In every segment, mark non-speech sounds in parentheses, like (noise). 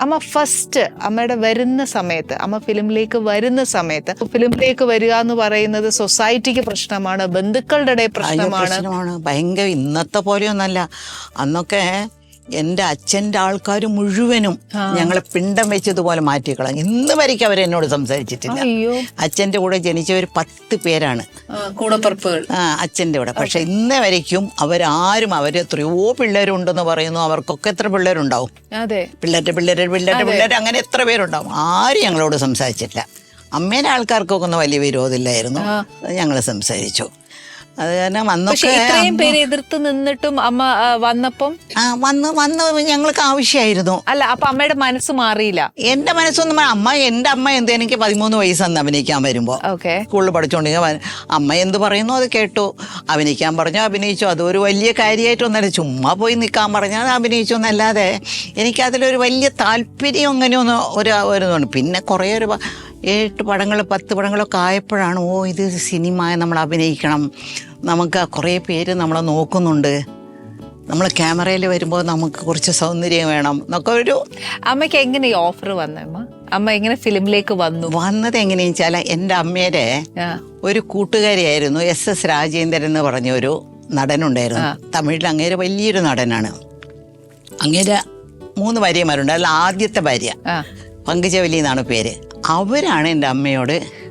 അമ്മ ഫസ്റ്റ് അമ്മയുടെ വരുന്ന സമയത്ത് അമ്മ ഫിലിമിലേക്ക് വരുന്ന സമയത്ത് ഫിലിമിലേക്ക് വരിക എന്ന് പറയുന്നത് സൊസൈറ്റിക്ക് പ്രശ്നമാണ് ബന്ധുക്കളുടെ ഇടയിൽ പ്രശ്നമാണ്. പ്രശ്നമാണ്. ഭയങ്കര ഇന്നത്തെ പോലെയൊന്നല്ല അന്നൊക്കെ എന്റെ അച്ഛന്റെ ആൾക്കാർ മുഴുവനും ഞങ്ങളെ പിണ്ടം വെച്ചതുപോലെ മാറ്റിക്കളഞ്ഞു ഇന്ന് വരയ്ക്ക് അവരെന്നോട് സംസാരിച്ചിട്ടില്ല. അച്ഛന്റെ കൂടെ ജനിച്ചവർ പത്ത് പേരാണ്. കൂടപ്പുറപ്പുകൾ. ആ അച്ഛന്റെ കൂടെ. പക്ഷെ ഇന്ന് വരയ്ക്കും അവരാരും അവർ എത്രയോ പിള്ളേരുണ്ടെന്ന് പറയുന്നു. അവർക്കൊക്കെ എത്ര പിള്ളേരുണ്ടാവും? പിള്ളേരുടെ പിള്ളേരുടെ പിള്ളേരുടെ പിള്ളേർ അങ്ങനെ എത്ര പേരുണ്ടാവും? ആരും ഞങ്ങളോട് സംസാരിച്ചിട്ടില്ല. അമ്മേന്റെ ആൾക്കാർക്കൊക്കെ ഒന്നും വലിയ വിരോധമില്ലായിരുന്നു. ഞങ്ങൾ സംസാരിച്ചു. അത് കാരണം പക്ഷെ അന്നൊക്കെ ഇത്രയും പേര് എതിർത്ത് നിന്നിട്ടും അമ്മ ആ, വന്നപ്പം? ആ വന്ന് വന്ന് ഞങ്ങൾക്ക് ആവശ്യമായിരുന്നു. അല്ല അപ്പൊ അമ്മയുടെ മനസ്സ് മാറിയില്ല. എന്റെ മനസ്സൊന്നും മാ- അമ്മ എന്റെ അമ്മ എന്ത് എനിക്ക് പതിമൂന്ന് വയസ്സന്ന് അഭിനയിക്കാൻ വരുമ്പോ. ഓക്കെ. സ്കൂളിൽ പഠിച്ചുകൊണ്ടിരിക്കുക അമ്മ എന്ത് പറയുന്നു? അത് കേട്ടു. അഭിനയിക്കാൻ പറഞ്ഞു അഭിനയിച്ചു. അതൊരു വലിയ കാര്യമായിട്ടൊന്നല്ല ചുമ്മാ പോയി നിൽക്കാൻ പറഞ്ഞാൽ അഭിനയിച്ചു എന്നല്ലാതെ എനിക്കതിലൊരു വലിയ താല്പര്യം അങ്ങനെയൊന്നും ഒരു വരുന്നുണ്ട്. പിന്നെ കുറേ ഒരു പ- എട്ട് പടങ്ങൾ പത്ത് പടങ്ങളൊക്കെ ആയപ്പോഴാണ് ഓ ഇത് സിനിമ നമ്മൾ അഭിനയിക്കണം. നമുക്ക് കുറേ പേര് നമ്മളെ നോക്കുന്നുണ്ട്. നമ്മൾ ക്യാമറയിൽ വരുമ്പോൾ നമുക്ക് കുറച്ച് സൗന്ദര്യം വേണം എന്നൊക്കെ ഒരു അമ്മയ്ക്ക് എങ്ങനെ ഈ ഓഫർ വന്ന അമ്മ? അമ്മ എങ്ങനെ ഫിലിമിലേക്ക് വന്നു? വന്നത് എങ്ങനെയെന്ന് വെച്ചാൽ എന്റെ അമ്മയുടെ ഒരു കൂട്ടുകാരിയായിരുന്നു എസ് എസ് രാജേന്ദ്രൻ എന്ന് പറഞ്ഞ ഒരു നടനുണ്ടായിരുന്നു തമിഴിൽ അങ്ങേര് വലിയൊരു നടനാണ്. അങ്ങേര് മൂന്ന് ഭാര്യമാരുണ്ട്. അല്ല ആദ്യത്തെ ഭാര്യ ആ. പങ്കുചവലി എന്നാണ് പേര്. അവരാണ് എന്റെ അമ്മയോട്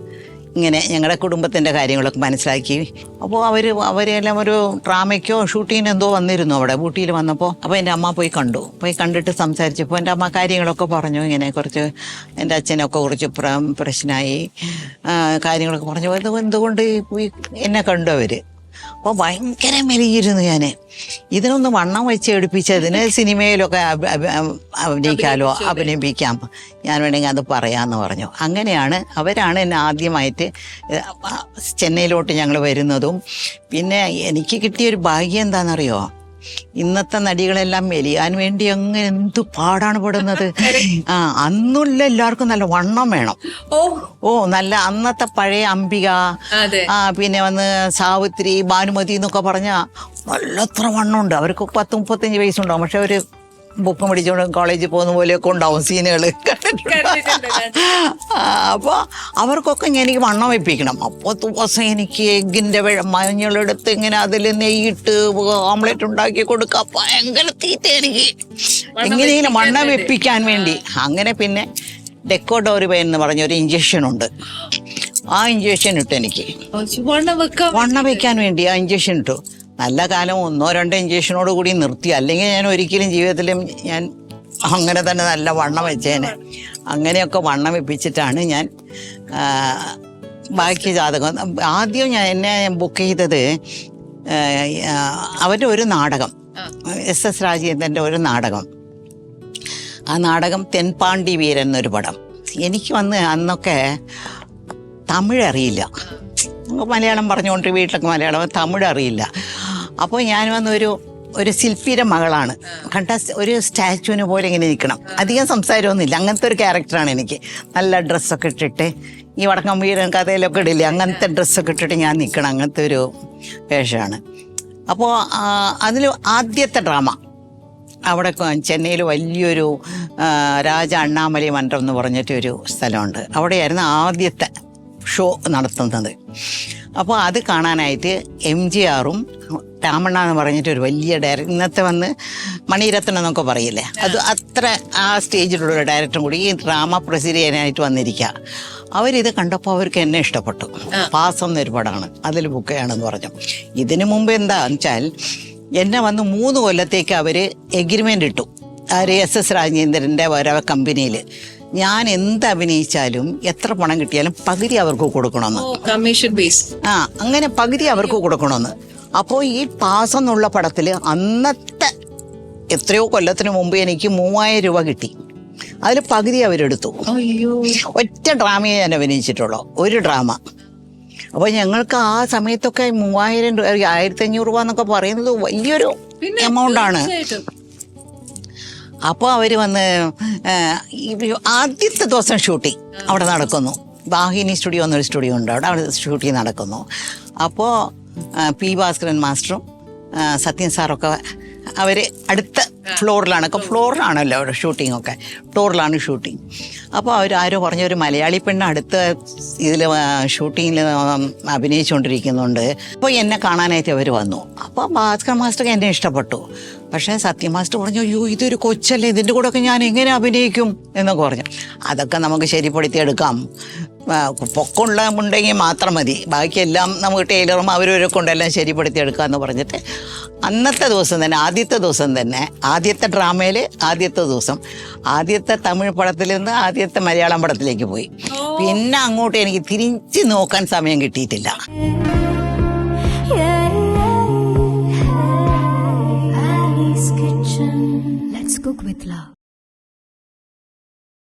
ഇങ്ങനെ ഞങ്ങളുടെ കുടുംബത്തിന്റെ കാര്യങ്ങളൊക്കെ മനസ്സിലാക്കി. അപ്പോൾ അവർ അവരെല്ലാം ഒരു ഡ്രാമയ്ക്കോ ഷൂട്ടിങ്ങിന് എന്തോ വന്നിരുന്നു അവിടെ ഊട്ടിയിൽ വന്നപ്പോൾ. അപ്പോൾ എന്റെ അമ്മ പോയി കണ്ടു. പോയി കണ്ടിട്ട് സംസാരിച്ചപ്പോൾ എന്റെ അമ്മ കാര്യങ്ങളൊക്കെ പറഞ്ഞു. ഇങ്ങനെ കുറച്ച് എന്റെ അച്ഛനൊക്കെ കുറച്ച് പ്ര പ്രശ്നമായി. കാര്യങ്ങളൊക്കെ പറഞ്ഞു. "ഇത് എന്തുകൊണ്ട് പോയി എന്നെ കണ്ടു അവർ അപ്പോൾ ഭയങ്കര മെലിയിരുന്നു ഞാൻ ഇതിനൊന്ന് വണ്ണം വെച്ച് എടുപ്പിച്ചതിന് (laughs) സിനിമയിലൊക്കെ അഭി- അഭി- അഭിനയിക്കാലോ അഭിനയിപ്പിക്കാം. ഞാൻ വേണമെങ്കിൽ അത് പറയാമെന്ന് പറഞ്ഞു. അങ്ങനെയാണ് അവരാണ് എന്നെ ആദ്യമായിട്ട് ചെന്നൈയിലോട്ട് ഞങ്ങൾ വരുന്നതും. പിന്നെ എനിക്ക് കിട്ടിയൊരു ഭാഗ്യം എന്താണെന്നറിയോ ഇന്നത്തെ നടികളെല്ലാം മെലിയാൻ വേണ്ടി അങ്ങ് എന്തു പാടാണ് പെടുന്നത്? ആ അന്നുള്ള എല്ലാവർക്കും നല്ല വണ്ണം വേണം. ഓ. ഓ നല്ല അന്നത്തെ പഴയ അംബിക ആ പിന്നെ വന്ന് സാവിത്രി ഭാനുമതി എന്നൊക്കെ പറഞ്ഞ നല്ലത്ര വണ്ണമുണ്ട്. അവർക്ക് പത്ത് മുപ്പത്തഞ്ച് വയസ്സുണ്ടാവും. പക്ഷെ അവർ ബുക്ക് മേടിച്ചുകൊണ്ട് കോളേജിൽ പോകുന്ന പോലെയൊക്കെ ഉണ്ടാവും സീനുകൾ അപ്പോൾ അവർക്കൊക്കെ ഞാൻ എനിക്ക് വണ്ണം വെപ്പിക്കണം. അപ്പോൾ ദിവസം എനിക്ക് എഗ്ഗിന്റെ മഞ്ഞളെടുത്ത് ഇങ്ങനെ അതിൽ നെയ്യിട്ട് ഓംലെറ്റ് ഉണ്ടാക്കി കൊടുക്കുക ഭയങ്കര തീറ്റ എനിക്ക്. എങ്ങനെയെങ്കിലും വണ്ണം വെപ്പിക്കാൻ വേണ്ടി. അങ്ങനെ പിന്നെ ഡെക്കോഡോറിബൈൻ എന്ന് പറഞ്ഞ ഒരു ഇഞ്ചക്ഷൻ ഉണ്ട്. ആ ഇഞ്ചക്ഷൻ ഇട്ടു എനിക്ക്. വണ്ണം വെക്കാൻ വേണ്ടി ആ ഇഞ്ചക്ഷൻ ഇട്ടു. നല്ല കാലം ഒന്നോ രണ്ടോ ഇഞ്ചക്ഷനോട് കൂടി നിർത്തി. അല്ലെങ്കിൽ ഞാൻ ഒരിക്കലും ജീവിതത്തിലും ഞാൻ അങ്ങനെ തന്നെ നല്ല വണ്ണം വെച്ചേനെ. അങ്ങനെയൊക്കെ വണ്ണം വെപ്പിച്ചിട്ടാണ് ഞാൻ ബാക്കി ജാതകം. ആദ്യം ഞാൻ എന്നെ ബുക്ക് ചെയ്തത് അവരുടെ ഒരു നാടകം. എസ് എസ് രാജേന്ദ്രന്റെ ഒരു നാടകം. ആ നാടകം തെൻപാണ്ടി വീരൻ എന്നൊരു പടം. എനിക്ക് വന്ന് അന്നൊക്കെ തമിഴ് അറിയില്ല. നമുക്ക് മലയാളം പറഞ്ഞുകൊണ്ട് വീട്ടിലൊക്കെ മലയാളം തമിഴ് അറിയില്ല. അപ്പോൾ ഞാൻ വന്നൊരു ഒരു ശില്പിയുടെ മകളാണ്. കണ്ട ഒരു സ്റ്റാച്ചുവിന് പോലെ ഇങ്ങനെ നിൽക്കണം. അധികം സംസാരമൊന്നുമില്ല. അങ്ങനത്തെ ഒരു ക്യാരക്ടറാണ് എനിക്ക്. നല്ല ഡ്രസ്സൊക്കെ ഇട്ടിട്ട് ഈ വടക്കം വീരൻ കഥയിലൊക്കെ ഇടില്ലേ അങ്ങനത്തെ ഡ്രസ്സൊക്കെ ഇട്ടിട്ട് ഞാൻ നിൽക്കണം. അങ്ങനത്തെ ഒരു വേഷമാണ്. അപ്പോൾ അതിൽ ആദ്യത്തെ ഡ്രാമ. അവിടെ ചെന്നൈയിൽ വലിയൊരു രാജ അണ്ണാമലൈ മണ്ഡപം എന്ന് പറഞ്ഞിട്ട് ഒരു സ്ഥലമുണ്ട്. അവിടെയായിരുന്നു ആദ്യത്തെ ഷോ നടത്തുന്നത്. അപ്പോൾ അത് കാണാനായിട്ട് എം ജി ആറും രാമണ്ണ എന്ന് പറഞ്ഞിട്ട് ഒരു വലിയ ഡയറക്ടർ ഇന്നത്തെ വന്ന് മണിരത്നം എന്നൊക്കെ പറയില്ലേ? അത് അത്ര ആ സ്റ്റേജിലുള്ള ഒരു ഡയറക്ടറും കൂടി ഈ ഡ്രാമ പ്രസിഡിയനായിട്ട് വന്നിരിക്കുക അവരിത് കണ്ടപ്പോൾ അവർക്ക് എന്നെ ഇഷ്ടപ്പെട്ടു. പാസം എന്നൊരു പടമാണ് അതിൽ ബുക്കയാണെന്ന് പറഞ്ഞു. ഇതിനു മുമ്പ് എന്താണെന്ന് വെച്ചാൽ എന്നെ വന്ന് മൂന്ന് കൊല്ലത്തേക്ക് അവർ എഗ്രിമെന്റ് ഇട്ടു. ആര് എസ് എസ് രാജേന്ദ്രന്റെ ഓരോ കമ്പനിയിൽ ഞാൻ എന്ത് അഭിനയിച്ചാലും എത്ര പണം കിട്ടിയാലും പകുതി അവർക്ക് കൊടുക്കണമെന്ന്. കമ്മീഷൻ ബേസ് ആ അങ്ങനെ പകുതി അവർക്ക് കൊടുക്കണമെന്ന്. അപ്പോൾ ഈ പാസ് എന്നുള്ള പടത്തിൽ അന്നത്തെ എത്രയോ കൊല്ലത്തിന് മുമ്പ് എനിക്ക് മൂവായിരം രൂപ കിട്ടി. അതിൽ പകുതി അവരെടുത്തു. ഒറ്റ ഡ്രാമയെ ഞാൻ അഭിനയിച്ചിട്ടുള്ളൂ. ഒരു ഡ്രാമ. അപ്പോൾ ഞങ്ങൾക്ക് ആ സമയത്തൊക്കെ മൂവായിരം രൂപ ആയിരത്തി അഞ്ഞൂറ് രൂപ എന്നൊക്കെ പറയുന്നത് വലിയൊരു എമൗണ്ട് ആണ്. അപ്പോൾ അവർ വന്ന് ആദ്യത്തെ ദിവസം ഷൂട്ടിംഗ് അവിടെ നടക്കുന്നു. ബാഹിനി സ്റ്റുഡിയോ എന്നൊരു സ്റ്റുഡിയോ ഉണ്ട്. അവിടെ അവിടെ ഷൂട്ടിംഗ് നടക്കുന്നു. അപ്പോൾ പി ഭാസ്കരൻ മാസ്റ്ററും സത്യൻ സാറൊക്കെ അവർ അടുത്ത ഫ്ലോറിലാണ്. ഒക്കെ ഫ്ലോറിലാണല്ലോ അവിടെ ഷൂട്ടിംഗ് ഒക്കെ ഫ്ലോറിലാണ് ഷൂട്ടിംഗ് അപ്പോൾ അവർ ആരോ പറഞ്ഞ ഒരു മലയാളി പെണ്ണ് അടുത്ത ഇതിൽ ഷൂട്ടിങ്ങിൽ അഭിനയിച്ചുകൊണ്ടിരിക്കുന്നുണ്ട് അപ്പോൾ എന്നെ കാണാനായിട്ട് അവർ വന്നു. അപ്പോൾ ഭാസ്കർ മാസ്റ്റർക്ക് എന്നെ ഇഷ്ടപ്പെട്ടു. പക്ഷേ സത്യ മാസ്റ്റർ പറഞ്ഞു അയ്യോ ഇതൊരു കൊച്ചല്ലേ ഇതിന്റെ കൂടെ ഒക്കെ ഞാൻ എങ്ങനെ അഭിനയിക്കും? എന്നൊക്കെ പറഞ്ഞു. അതൊക്കെ നമുക്ക് ശരിപ്പെടുത്തി എടുക്കാം ആ, പൊക്കമുള്ള ഉണ്ടെങ്കിൽ മാത്രം മതി. ബാക്കിയെല്ലാം നമുക്ക് ടൈലറും അവരവരെ കൊണ്ടെല്ലാം ശരിപ്പെടുത്തി എടുക്കാമെന്ന് പറഞ്ഞിട്ട് അന്നത്തെ ദിവസം തന്നെ ആദ്യത്തെ ദിവസം തന്നെ ആദ്യത്തെ ഡ്രാമയിൽ ആദ്യത്തെ ദിവസം ആദ്യത്തെ തമിഴ് പടത്തിൽ നിന്ന് ആദ്യത്തെ മലയാളം പടത്തിലേക്ക് പോയി. പിന്നെ അങ്ങോട്ട് എനിക്ക് തിരിച്ച് നോക്കാൻ സമയം കിട്ടിയിട്ടില്ല. Let's cook with love.